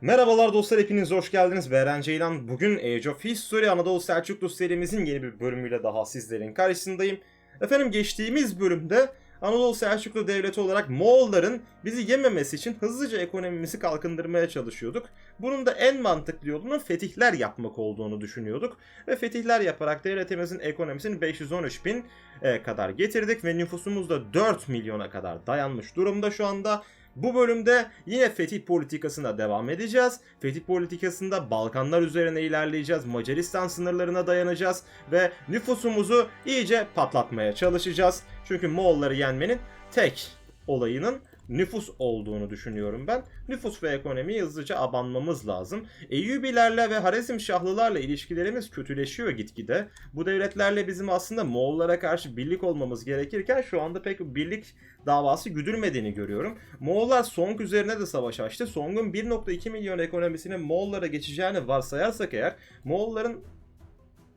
Merhabalar dostlar hepiniz hoş geldiniz. Beren Ceylan. Bugün Age of History Anadolu Selçuklu serimizin yeni bir bölümüyle daha sizlerin karşısındayım. Efendim geçtiğimiz bölümde Anadolu Selçuklu Devleti olarak Moğolların bizi yememesi için hızlıca ekonomimizi kalkındırmaya çalışıyorduk. Bunun da en mantıklı yolunun fetihler yapmak olduğunu düşünüyorduk. Ve fetihler yaparak devletimizin ekonomisini 513 bin e, kadar getirdik ve nüfusumuz da 4 milyona kadar dayanmış durumda şu anda. Bu bölümde yine fetih politikasına devam edeceğiz. Fetih politikasında Balkanlar üzerine ilerleyeceğiz. Macaristan sınırlarına dayanacağız ve nüfusumuzu iyice patlatmaya çalışacağız. Çünkü Moğolları yenmenin tek olayının nüfus olduğunu düşünüyorum ben. Nüfus ve ekonomiyi hızlıca abanmamız lazım. Eyyubilerle ve Harizmşahlılarla ilişkilerimiz kötüleşiyor gitgide. Bu devletlerle bizim aslında Moğollara karşı birlik olmamız gerekirken şu anda pek birlik davası güdülmediğini görüyorum. Moğollar Song üzerine de savaş açtı. Song'un 1.2 milyon ekonomisinin Moğollara geçeceğini varsayarsak eğer Moğolların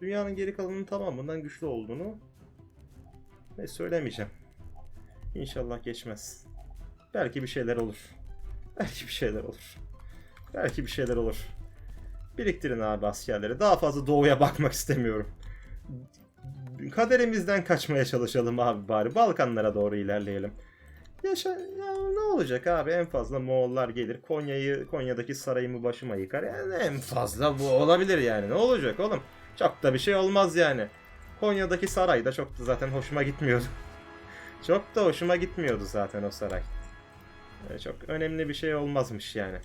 dünyanın geri kalanının tamamından güçlü olduğunu ne söylemeyeceğim. İnşallah geçmez. Belki bir şeyler olur. Belki bir şeyler olur. Belki bir şeyler olur. Biriktirin abi askerleri. Daha fazla doğuya bakmak istemiyorum. Kaderimizden kaçmaya çalışalım abi bari. Balkanlara doğru ilerleyelim. Yaşa, ya ne olacak abi en fazla Moğollar gelir Konya'yı Konya'daki sarayımı başıma yıkar yani en fazla bu olabilir yani ne olacak oğlum çok da bir şey olmaz yani Konya'daki saray da çok da zaten hoşuma gitmiyordu çok da hoşuma gitmiyordu zaten o saray çok önemli bir şey olmazmış yani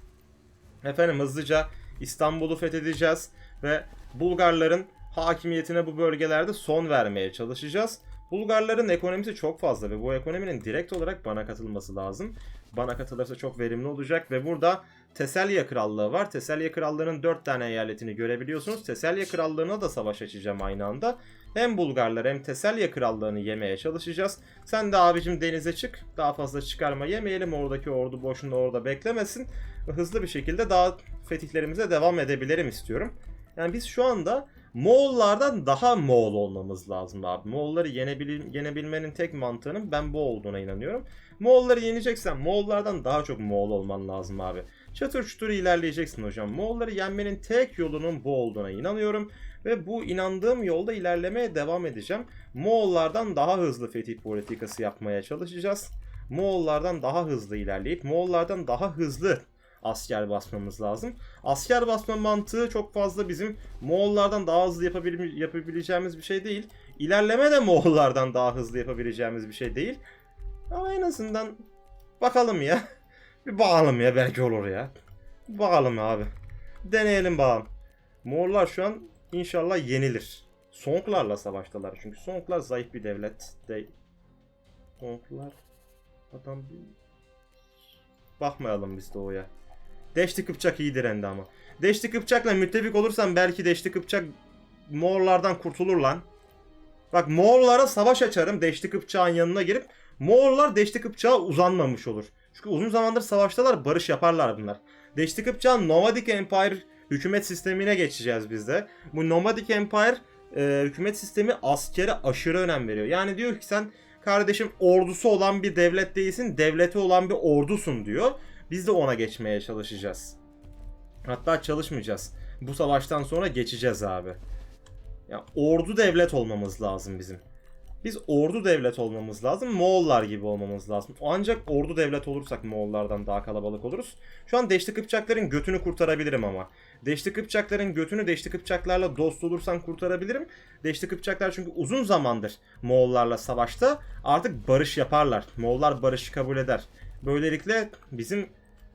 efendim hızlıca İstanbul'u fethedeceğiz ve Bulgarların hakimiyetine bu bölgelerde son vermeye çalışacağız. Bulgarların ekonomisi çok fazla ve bu ekonominin direkt olarak bana katılması lazım. Bana katılırsa çok verimli olacak ve burada Teselya Krallığı var. Teselya Krallığı'nın 4 tane eyaletini görebiliyorsunuz. Teselya Krallığı'na da savaş açacağım aynı anda. Hem Bulgarlar hem Teselya Krallığı'nı yemeye çalışacağız. Sen de abicim denize çık. Daha fazla çıkarma yemeyelim. Oradaki ordu boşuna orada beklemesin. Hızlı bir şekilde daha fetihlerimize devam edebilirim istiyorum. Yani biz şu anda Moğollardan daha Moğol olmamız lazım abi. Moğolları yenebil yenebilmenin tek mantığının ben bu olduğuna inanıyorum. Moğolları yeneceksen Moğollardan daha çok Moğol olman lazım abi. Çatır çutur ilerleyeceksin hocam. Moğolları yenmenin tek yolunun bu olduğuna inanıyorum. Ve bu inandığım yolda ilerlemeye devam edeceğim. Moğollardan daha hızlı fetih politikası yapmaya çalışacağız. Moğollardan daha hızlı ilerleyip Moğollardan daha hızlı asker basmamız lazım. Asker basma mantığı çok fazla bizim Moğollardan daha hızlı yapabil- yapabileceğimiz bir şey değil. İlerleme de Moğollardan daha hızlı yapabileceğimiz bir şey değil. Ama en azından bakalım ya. Bir bakalım ya belki olur ya. Bakalım abi. Deneyelim bakalım. Moğollar şu an inşallah yenilir. Songlarla savaştılar çünkü Songlar zayıf bir devlet değil. Songlar adam. Bakmayalım biz doğuya. Deşti Kıpçak iyi direndi ama. Deşti Kıpçak'la müttefik olursan belki Deşti Kıpçak Moğollardan kurtulur lan. Bak Moğollara savaş açarım Deşti Kıpçak'ın yanına girip Moğollar Deşti Kıpçak'a uzanmamış olur. Çünkü uzun zamandır savaştalar barış yaparlar bunlar. Deşti Kıpçak'ın Nomadic Empire hükümet sistemine geçeceğiz biz de. Bu Nomadic Empire e, hükümet sistemi askere aşırı önem veriyor. Yani diyor ki sen kardeşim ordusu olan bir devlet değilsin, devleti olan bir ordusun diyor. Biz de ona geçmeye çalışacağız. Hatta çalışmayacağız. Bu savaştan sonra geçeceğiz abi. Ya ordu devlet olmamız lazım bizim. Biz ordu devlet olmamız lazım. Moğollar gibi olmamız lazım. Ancak ordu devlet olursak Moğollardan daha kalabalık oluruz. Şu an Deşti Kıpçakların götünü kurtarabilirim ama. Deşti Kıpçakların götünü Deşti Kıpçaklarla dost olursam kurtarabilirim. Deşti Kıpçaklar çünkü uzun zamandır Moğollarla savaşta artık barış yaparlar. Moğollar barışı kabul eder. Böylelikle bizim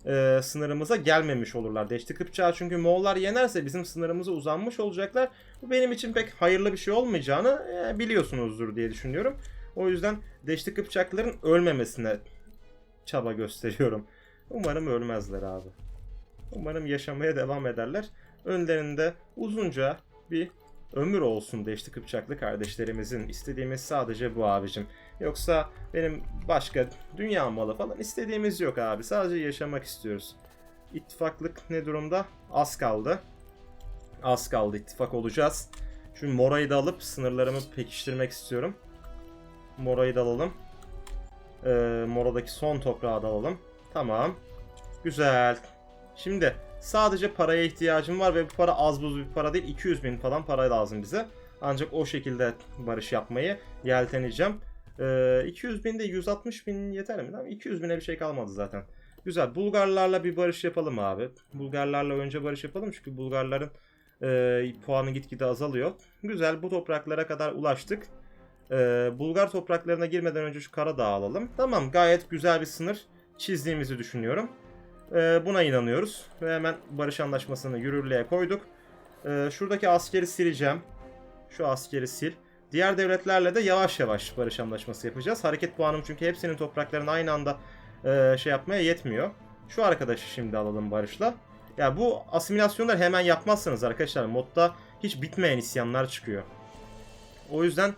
e, sınırımıza gelmemiş olurlar. Deşti Kıpçak'ı çünkü Moğollar yenerse bizim sınırımıza uzanmış olacaklar. Bu benim için pek hayırlı bir şey olmayacağını e, biliyorsunuzdur diye düşünüyorum. O yüzden Deşti Kıpçakların ölmemesine çaba gösteriyorum. Umarım ölmezler abi. Umarım yaşamaya devam ederler. Önlerinde uzunca bir ömür olsun Deşti Kıpçaklı kardeşlerimizin. istediğimiz sadece bu abicim. Yoksa benim başka dünya malı falan istediğimiz yok abi. Sadece yaşamak istiyoruz. İttifaklık ne durumda? Az kaldı. Az kaldı ittifak olacağız. Şu Mora'yı da alıp sınırlarımı pekiştirmek istiyorum. Mora'yı da alalım. Ee, Mora'daki son toprağı da alalım. Tamam. Güzel. Şimdi Sadece paraya ihtiyacım var ve bu para az buz bir para değil. 200 bin falan para lazım bize. Ancak o şekilde barış yapmayı yelteneceğim. Ee, 200 bin de 160 bin yeter mi? Tamam, 200 bine bir şey kalmadı zaten. Güzel. Bulgarlarla bir barış yapalım abi. Bulgarlarla önce barış yapalım çünkü Bulgarların e, puanı gitgide azalıyor. Güzel. Bu topraklara kadar ulaştık. Ee, Bulgar topraklarına girmeden önce şu Karadağ alalım. Tamam gayet güzel bir sınır çizdiğimizi düşünüyorum. Ee, buna inanıyoruz. Ve hemen barış anlaşmasını yürürlüğe koyduk. Ee, şuradaki askeri sileceğim. Şu askeri sil. Diğer devletlerle de yavaş yavaş barış anlaşması yapacağız. Hareket puanım çünkü hepsinin topraklarını aynı anda e, şey yapmaya yetmiyor. Şu arkadaşı şimdi alalım barışla. Ya bu asimilasyonları hemen yapmazsanız arkadaşlar modda hiç bitmeyen isyanlar çıkıyor. O yüzden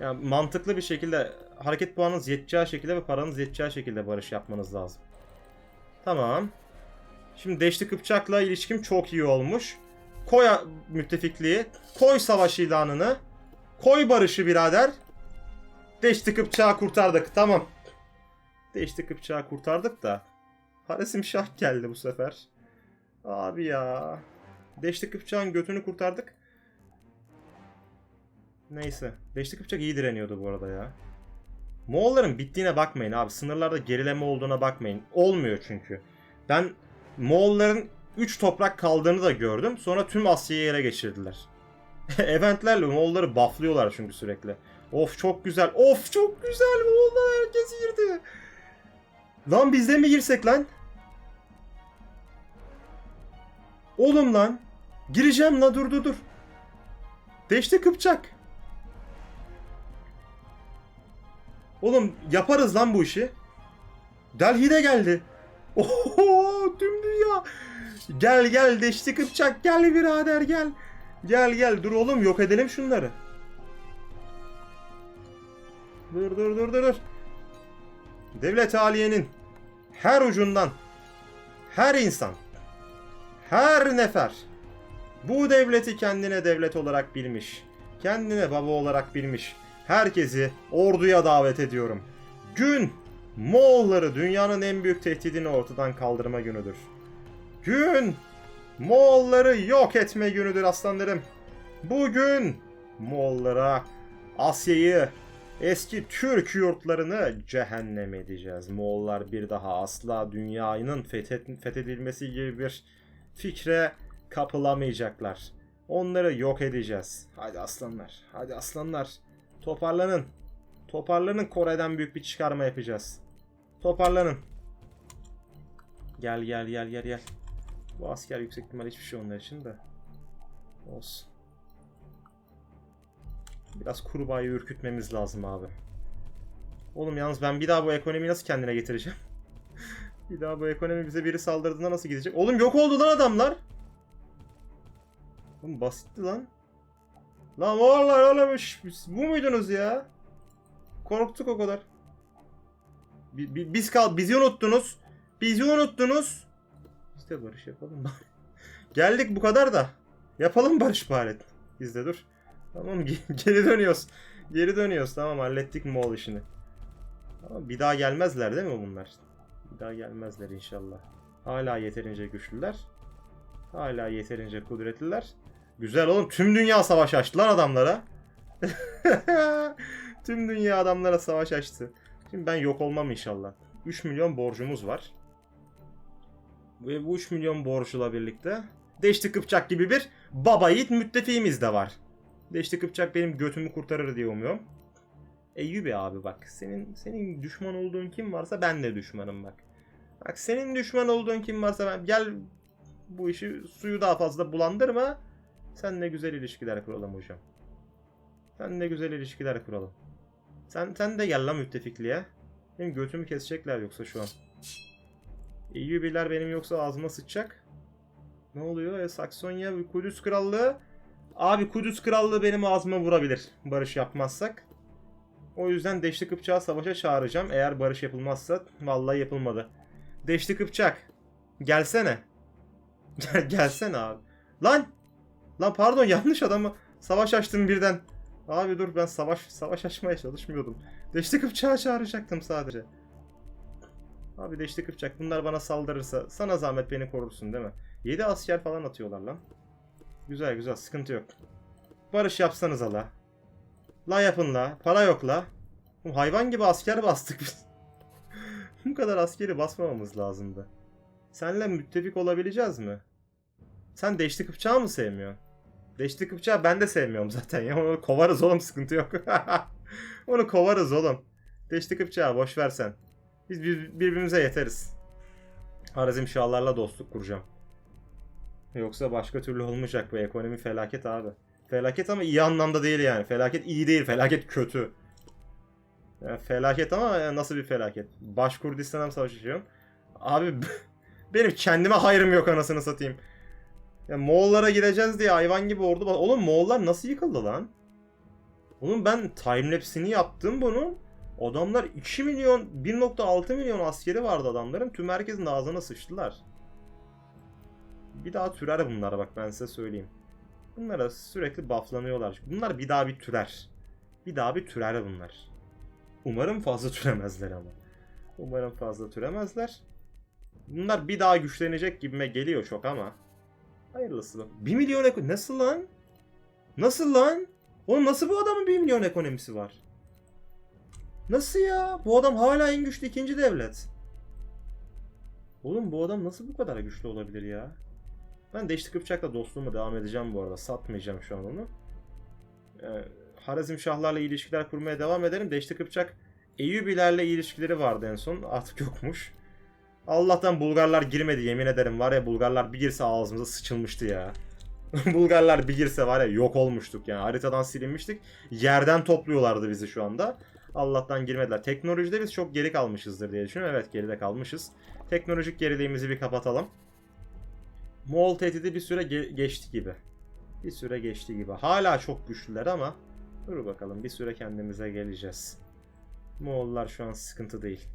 yani mantıklı bir şekilde hareket puanınız yeteceği şekilde ve paranız yeteceği şekilde barış yapmanız lazım. Tamam. Şimdi Deşti Kıpçak'la ilişkim çok iyi olmuş. Koy müttefikliği. Koy savaş ilanını. Koy barışı birader. Deşti Kıpçak'ı kurtardık. Tamam. Deşti Kıpçak'ı kurtardık da. Haresim Şah geldi bu sefer. Abi ya. Deşti Kıpçak'ın götünü kurtardık. Neyse. Beşli Kıpçak iyi direniyordu bu arada ya. Moğolların bittiğine bakmayın abi. Sınırlarda gerileme olduğuna bakmayın. Olmuyor çünkü. Ben Moğolların 3 toprak kaldığını da gördüm. Sonra tüm Asya'yı ele geçirdiler. Eventlerle Moğolları bufflıyorlar çünkü sürekli. Of çok güzel. Of çok güzel. Moğollar herkes girdi. Lan biz de mi girsek lan? Oğlum lan. Gireceğim la dur dur dur. Deşte Kıpçak. Oğlum yaparız lan bu işi. Delhi'de geldi. Oho tüm dünya. Gel gel Deşti Kıpçak gel birader gel. Gel gel dur oğlum yok edelim şunları. Dur dur dur dur dur. Devlet Aliye'nin her ucundan her insan her nefer bu devleti kendine devlet olarak bilmiş, kendine baba olarak bilmiş herkesi orduya davet ediyorum. Gün Moğolları dünyanın en büyük tehdidini ortadan kaldırma günüdür. Gün Moğolları yok etme günüdür aslanlarım. Bugün Moğollara Asya'yı eski Türk yurtlarını cehennem edeceğiz. Moğollar bir daha asla dünyanın fethedilmesi gibi bir fikre kapılamayacaklar. Onları yok edeceğiz. Hadi aslanlar. Hadi aslanlar. Toparlanın. Toparlanın Kore'den büyük bir çıkarma yapacağız. Toparlanın. Gel gel gel gel gel. Bu asker yüksek ihtimal hiçbir şey onlar için de. Olsun. Biraz kurbağayı ürkütmemiz lazım abi. Oğlum yalnız ben bir daha bu ekonomiyi nasıl kendine getireceğim? bir daha bu ekonomi bize biri saldırdığında nasıl gidecek? Oğlum yok oldu lan adamlar. Oğlum basitti lan. Lan vallahi oğlum bu muydunuz ya? Korktuk o kadar. Bi- bi- Biz kal bizi unuttunuz. Bizi unuttunuz. De barış yapalım bari. Geldik bu kadar da. Yapalım barış bari. Biz de dur. Tamam ge- geri dönüyoruz. Geri dönüyoruz. Tamam hallettik Moğol işini. Ama bir daha gelmezler değil mi bunlar? Bir daha gelmezler inşallah. Hala yeterince güçlüler. Hala yeterince kudretliler. Güzel oğlum. Tüm dünya savaş açtı lan adamlara. Tüm dünya adamlara savaş açtı. Şimdi ben yok olmam inşallah. 3 milyon borcumuz var. Ve bu 3 milyon borçla birlikte Deşti Kıpçak gibi bir baba yiğit müttefiğimiz de var. Deşti Kıpçak benim götümü kurtarır diye umuyorum. Eyyubi abi bak senin senin düşman olduğun kim varsa ben de düşmanım bak. Bak senin düşman olduğun kim varsa ben gel bu işi suyu daha fazla bulandırma. Sen ne güzel ilişkiler kuralım hocam. Sen ne güzel ilişkiler kuralım. Sen sen de gel lan müttefikliğe. Benim götümü kesecekler yoksa şu an. Eyyubiler benim yoksa ağzıma sıçacak. Ne oluyor? E, Saksonya ve Kudüs Krallığı. Abi Kudüs Krallığı benim ağzıma vurabilir barış yapmazsak. O yüzden Deşli Kıpçak'ı savaşa çağıracağım. Eğer barış yapılmazsa vallahi yapılmadı. Deşli Kıpçak. Gelsene. Gel, gelsene abi. Lan! Lan pardon yanlış adamı savaş açtım birden. Abi dur ben savaş savaş açmaya çalışmıyordum. Deşli Kıpçak'ı çağıracaktım sadece. Abi Deşli Kıpçak bunlar bana saldırırsa sana zahmet beni korursun değil mi? 7 asker falan atıyorlar lan. Güzel güzel sıkıntı yok. Barış yapsanız la. La yapın la. Para yok la. Oğlum hayvan gibi asker bastık biz. Bu kadar askeri basmamamız lazımdı. Senle müttefik olabileceğiz mi? Sen Deşti Kıpçağı mı sevmiyorsun? Deşti Kıpçağı ben de sevmiyorum zaten ya. Onu kovarız oğlum sıkıntı yok. Onu kovarız oğlum. Deşti Kıpçağı boş ver sen. Biz bir- birbirimize yeteriz. Harazim Şahlarla dostluk kuracağım. Yoksa başka türlü olmayacak bu ekonomi felaket abi. Felaket ama iyi anlamda değil yani. Felaket iyi değil, felaket kötü. Yani felaket ama nasıl bir felaket? Baş Kurdistan'a mı savaşıyorum? Abi benim kendime hayrım yok anasını satayım. Ya Moğollara gireceğiz diye hayvan gibi ordu Oğlum Moğollar nasıl yıkıldı lan? Oğlum ben timelapse'ini yaptım bunun. Adamlar 2 milyon, 1.6 milyon askeri vardı adamların. Tüm herkesin ağzına sıçtılar. Bir daha türer bunlar bak ben size söyleyeyim. Bunlara sürekli bufflanıyorlar. Bunlar bir daha bir türer. Bir daha bir türer bunlar. Umarım fazla türemezler ama. Umarım fazla türemezler. Bunlar bir daha güçlenecek gibime geliyor çok ama. Hayırlısı. 1 milyon eko... Nasıl lan? Nasıl lan? Oğlum nasıl bu adamın 1 milyon ekonomisi var? Nasıl ya? Bu adam hala en güçlü ikinci devlet. Oğlum bu adam nasıl bu kadar güçlü olabilir ya? Ben Deşti Kıpçak'la dostluğuma devam edeceğim bu arada. Satmayacağım şu an onu. Ee, Harazim Şahlarla ilişkiler kurmaya devam ederim. Deşti Kıpçak Eyyubilerle ilişkileri vardı en son. Artık yokmuş. Allah'tan Bulgarlar girmedi yemin ederim. Var ya Bulgarlar bir girse ağzımıza sıçılmıştı ya. Bulgarlar bir girse var ya yok olmuştuk yani. Haritadan silinmiştik. Yerden topluyorlardı bizi şu anda. Allah'tan girmediler. Teknolojide biz çok geri kalmışızdır diye düşünüyorum. Evet geride kalmışız. Teknolojik geriliğimizi bir kapatalım. Moğol tehdidi bir süre ge- geçti gibi. Bir süre geçti gibi. Hala çok güçlüler ama dur bakalım bir süre kendimize geleceğiz. Moğollar şu an sıkıntı değil.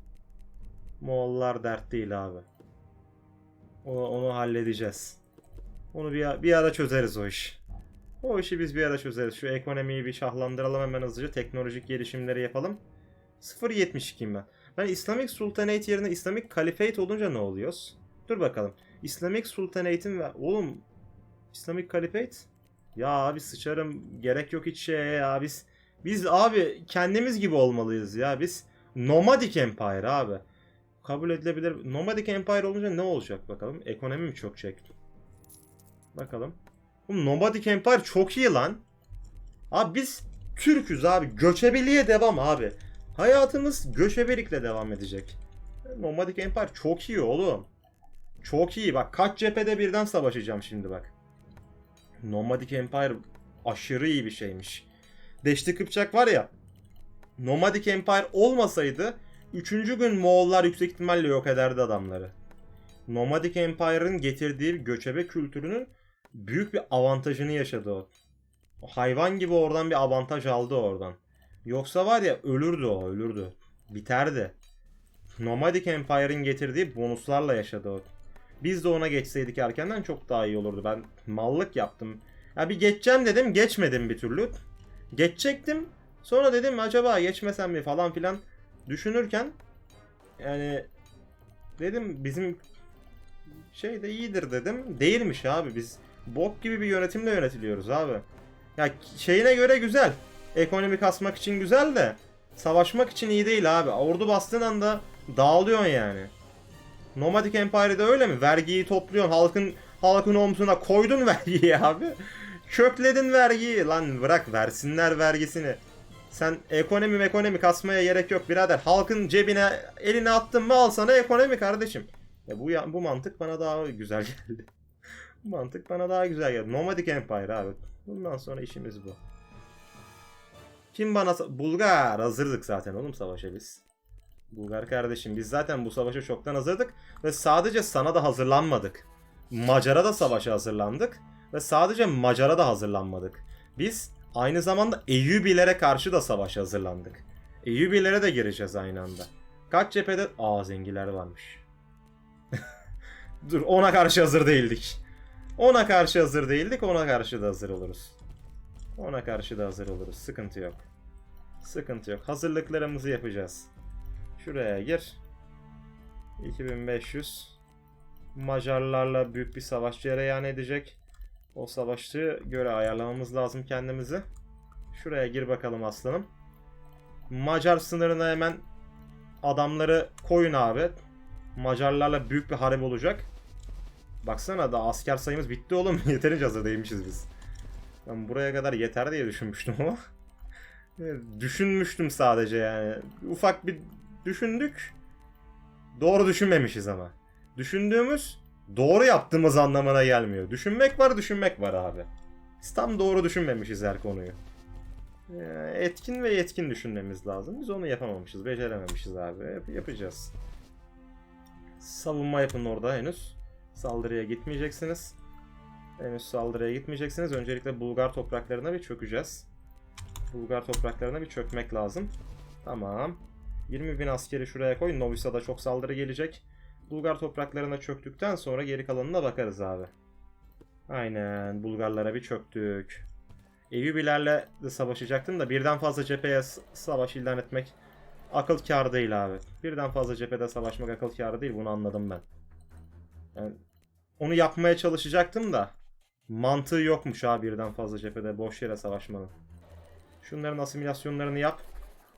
Moğollar dert değil abi. Onu, onu halledeceğiz. Onu bir, bir ara çözeriz o iş. O işi biz bir ara çözeriz. Şu ekonomiyi bir şahlandıralım hemen hızlıca. Teknolojik gelişimleri yapalım. 0.72'yim ben. Ben İslamik Sultanate yerine İslamik Kalifate olunca ne oluyoruz? Dur bakalım. İslamik Sultanate'in ve... Oğlum... İslamik Kalifate? Ya abi sıçarım. Gerek yok hiç şeye ya. Biz, biz abi kendimiz gibi olmalıyız ya. Biz Nomadic Empire abi. Kabul edilebilir. Nomadic Empire olunca ne olacak bakalım. Ekonomi mi çekti? Bakalım. Bu Nomadic Empire çok iyi lan. Abi biz Türk'üz abi. Göçebeliğe devam abi. Hayatımız göçebelikle devam edecek. Nomadic Empire çok iyi oğlum. Çok iyi. Bak kaç cephede birden savaşacağım şimdi bak. Nomadic Empire aşırı iyi bir şeymiş. Deşti Kıpçak var ya. Nomadic Empire olmasaydı 3. gün Moğollar yüksek ihtimalle yok ederdi adamları. Nomadic Empire'ın getirdiği göçebe kültürünün büyük bir avantajını yaşadı o. Hayvan gibi oradan bir avantaj aldı oradan. Yoksa var ya ölürdü o ölürdü. Biterdi. Nomadic Empire'ın getirdiği bonuslarla yaşadı o. Biz de ona geçseydik erkenden çok daha iyi olurdu. Ben mallık yaptım. Ya bir geçeceğim dedim geçmedim bir türlü. Geçecektim. Sonra dedim acaba geçmesem mi falan filan düşünürken yani dedim bizim şey de iyidir dedim. Değilmiş abi biz bok gibi bir yönetimle yönetiliyoruz abi. Ya şeyine göre güzel. Ekonomi kasmak için güzel de savaşmak için iyi değil abi. Ordu bastığın anda dağılıyorsun yani. Nomadic Empire'de öyle mi? Vergiyi topluyorsun. Halkın halkın omzuna koydun vergiyi abi. Kökledin vergiyi. Lan bırak versinler vergisini. Sen ekonomi ekonomi kasmaya gerek yok birader. Halkın cebine elini attın mı al sana ekonomi kardeşim. Ya bu bu mantık bana daha güzel geldi. Mantık bana daha güzel geldi. Nomadic Empire abi. Bundan sonra işimiz bu. Kim bana Bulgar hazırdık zaten oğlum savaşa biz. Bulgar kardeşim biz zaten bu savaşa çoktan hazırdık ve sadece sana da hazırlanmadık. Macar'a da savaşa hazırlandık ve sadece Macar'a da hazırlanmadık. Biz aynı zamanda Eyyubilere karşı da savaşa hazırlandık. Eyyubilere de gireceğiz aynı anda. Kaç cephede... Aa zengiler varmış. Dur ona karşı hazır değildik. Ona karşı hazır değildik ona karşı da hazır oluruz. Ona karşı da hazır oluruz. Sıkıntı yok. Sıkıntı yok. Hazırlıklarımızı yapacağız. Şuraya gir. 2500. Macarlarla büyük bir savaş cereyan edecek. O savaşı göre ayarlamamız lazım kendimizi. Şuraya gir bakalım aslanım. Macar sınırına hemen adamları koyun abi. Macarlarla büyük bir harp olacak. Baksana da asker sayımız bitti oğlum. Yeterince hazır değilmişiz biz. Ben buraya kadar yeter diye düşünmüştüm ama. Düşünmüştüm sadece yani. Ufak bir düşündük. Doğru düşünmemişiz ama. Düşündüğümüz doğru yaptığımız anlamına gelmiyor. Düşünmek var, düşünmek var abi. Biz tam doğru düşünmemişiz her konuyu. Ee, Etkin ve yetkin düşünmemiz lazım. Biz onu yapamamışız, becerememişiz abi. Yap- yapacağız. Savunma yapın orada henüz. Saldırıya gitmeyeceksiniz. Henüz saldırıya gitmeyeceksiniz. Öncelikle Bulgar topraklarına bir çökeceğiz. Bulgar topraklarına bir çökmek lazım. Tamam. 20 bin askeri şuraya koy. Novi Sad'a çok saldırı gelecek. Bulgar topraklarına çöktükten sonra geri kalanına bakarız abi. Aynen. Bulgarlara bir çöktük. Eyyubilerle de savaşacaktım da birden fazla cepheye savaş ilan etmek akıl kârı değil abi. Birden fazla cephede savaşmak akıl kârı değil. Bunu anladım ben. Yani onu yapmaya çalışacaktım da mantığı yokmuş abi birden fazla cephede boş yere savaşmanın. Şunların asimilasyonlarını yap.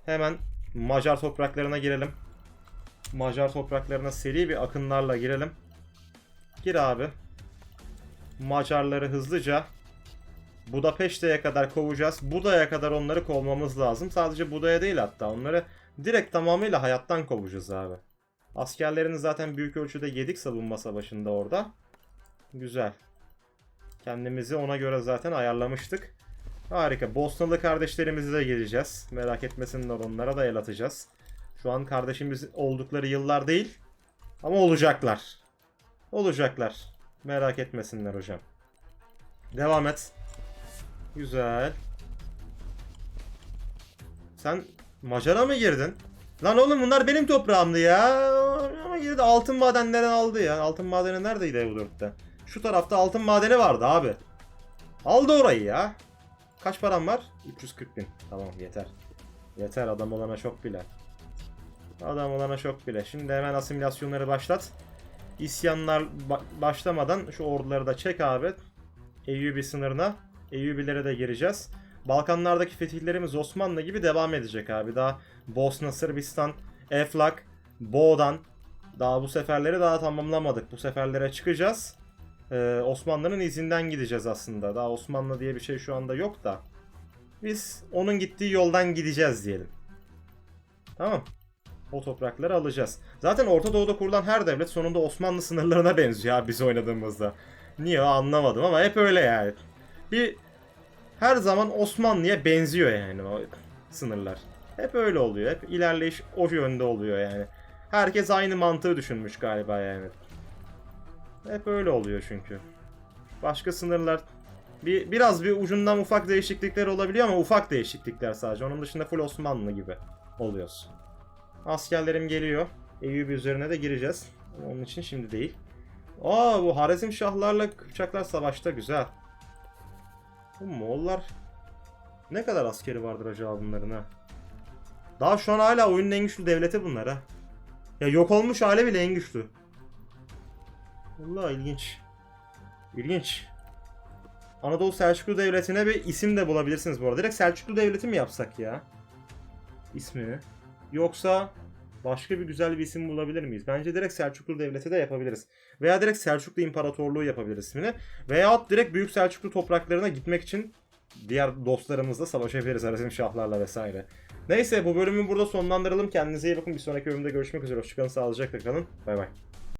Hemen Macar topraklarına girelim. Macar topraklarına seri bir akınlarla girelim. Gir abi. Macarları hızlıca Budapeşte'ye kadar kovacağız. Buda'ya kadar onları kovmamız lazım. Sadece Buda'ya değil hatta. Onları direkt tamamıyla hayattan kovacağız abi. Askerlerini zaten büyük ölçüde yedik savunma savaşında orada. Güzel. Kendimizi ona göre zaten ayarlamıştık. Harika. Bosnalı kardeşlerimizi de geleceğiz. Merak etmesinler onlara da el atacağız. Şu an kardeşimiz oldukları yıllar değil. Ama olacaklar. Olacaklar. Merak etmesinler hocam. Devam et. Güzel. Sen Macar'a mı girdin? Lan oğlum bunlar benim toprağımdı ya. Ama girdi altın madenlerini aldı ya. Altın madeni neredeydi EU4'te? Şu tarafta altın madeni vardı abi. Aldı orayı ya. Kaç param var? 340 bin. Tamam yeter. Yeter adam olana çok bile. Adam olana çok bile. Şimdi hemen asimilasyonları başlat. İsyanlar ba- başlamadan şu orduları da çek abi. Eyyubi sınırına. Eyyubilere de gireceğiz. Balkanlardaki fetihlerimiz Osmanlı gibi devam edecek abi. Daha Bosna, Sırbistan, Eflak, Boğdan. Daha bu seferleri daha tamamlamadık. Bu seferlere çıkacağız. Ee, Osmanlı'nın izinden gideceğiz aslında. Daha Osmanlı diye bir şey şu anda yok da. Biz onun gittiği yoldan gideceğiz diyelim. Tamam. O toprakları alacağız. Zaten Orta Doğu'da kurulan her devlet sonunda Osmanlı sınırlarına benziyor abi biz oynadığımızda. Niye anlamadım ama hep öyle yani. Bir her zaman Osmanlı'ya benziyor yani o sınırlar. Hep öyle oluyor. Hep ilerleyiş o yönde oluyor yani. Herkes aynı mantığı düşünmüş galiba yani. Hep öyle oluyor çünkü. Başka sınırlar bir biraz bir ucundan ufak değişiklikler olabiliyor ama ufak değişiklikler sadece. Onun dışında full Osmanlı gibi oluyoruz. Askerlerim geliyor. Eyyubi üzerine de gireceğiz. Onun için şimdi değil. Aa bu Harizm Şahlarla Kıpçaklar savaşta güzel. Bu Moğollar ne kadar askeri vardır acaba bunların ha? Daha şu an hala oyunun en güçlü devleti bunlar ha. Ya yok olmuş hale bile en güçlü. Vallahi ilginç. İlginç. Anadolu Selçuklu Devleti'ne bir isim de bulabilirsiniz bu arada. Direkt Selçuklu Devleti mi yapsak ya? İsmini. Yoksa başka bir güzel bir isim bulabilir miyiz? Bence direkt Selçuklu Devleti de yapabiliriz. Veya direkt Selçuklu İmparatorluğu yapabiliriz ismini. Veyahut direkt Büyük Selçuklu topraklarına gitmek için diğer dostlarımızla savaşabiliriz. Harizm Şahlarla vesaire. Neyse bu bölümü burada sonlandıralım. Kendinize iyi bakın. Bir sonraki bölümde görüşmek üzere. Hoşçakalın. Sağlıcakla kalın. Bay bay.